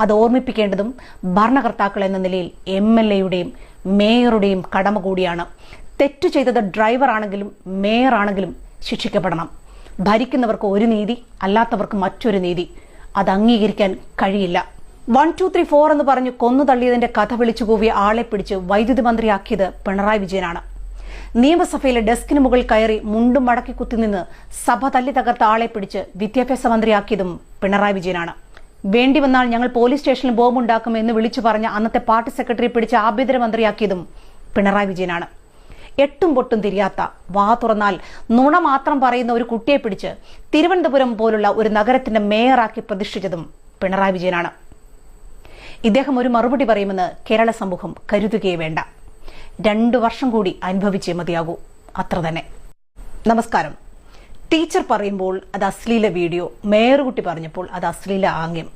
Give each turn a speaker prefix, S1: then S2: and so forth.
S1: അത് ഓർമ്മിപ്പിക്കേണ്ടതും ഭരണകർത്താക്കൾ എന്ന നിലയിൽ എം എൽ എയുടെയും മേയറുടെയും കടമ കൂടിയാണ്. തെറ്റു ചെയ്തത് ഡ്രൈവർ ആണെങ്കിലും മേയർ ആണെങ്കിലും ശിക്ഷിക്കപ്പെടണം. ഭരിക്കുന്നവർക്ക് ഒരു നീതി അല്ലാത്തവർക്ക് മറ്റൊരു നീതി. അത് അംഗീകരിക്കാൻ കഴിയില്ല. വൺ ടു ത്രീ ഫോർ എന്ന് പറഞ്ഞ് കൊന്നു തള്ളിയതിന്റെ കഥ വിളിച്ചു കൂവിയ ആളെ പിടിച്ച് വൈദ്യുതി മന്ത്രിയാക്കിയത് പിണറായി വിജയനാണ്. നിയമസഭയിലെ ഡെസ്കിന് മുകളിൽ കയറി മുണ്ടും മടക്കി കുത്തി നിന്ന് സഭ തല്ലി തകർത്ത ആളെ പിടിച്ച് വിദ്യാഭ്യാസ മന്ത്രിയാക്കിയതും പിണറായി വിജയനാണ്. വേണ്ടി വന്നാൽ ഞങ്ങൾ പോലീസ് സ്റ്റേഷനിൽ ബോംബുണ്ടാക്കും എന്ന് വിളിച്ചു പറഞ്ഞ അന്നത്തെ പാർട്ടി സെക്രട്ടറി പിടിച്ച ആഭ്യന്തര മന്ത്രിയാക്കിയതും പിണറായി വിജയനാണ്. എട്ടും പൊട്ടും തിരിയാത്ത വാ തുറന്നാൽ നുണ മാത്രം പറയുന്ന ഒരു കുട്ടിയെ പിടിച്ച് തിരുവനന്തപുരം പോലുള്ള ഒരു നഗരത്തിന്റെ മേയറാക്കി പ്രതിഷ്ഠിച്ചതും പിണറായി വിജയനാണ്. ഇദ്ദേഹം ഒരു മറുപടി പറയുമെന്ന് കേരള സമൂഹം കരുതുകയേ വേണ്ട. രണ്ടു വർഷം കൂടി അനുഭവിച്ചേ മതിയാകൂ. അത്ര തന്നെ. നമസ്കാരം. ടീച്ചർ പറയുമ്പോൾ അത് അശ്ലീല വീഡിയോ മേയർ കുട്ടി പറഞ്ഞപ്പോൾ അത് അശ്ലീല ആംഗ്യം.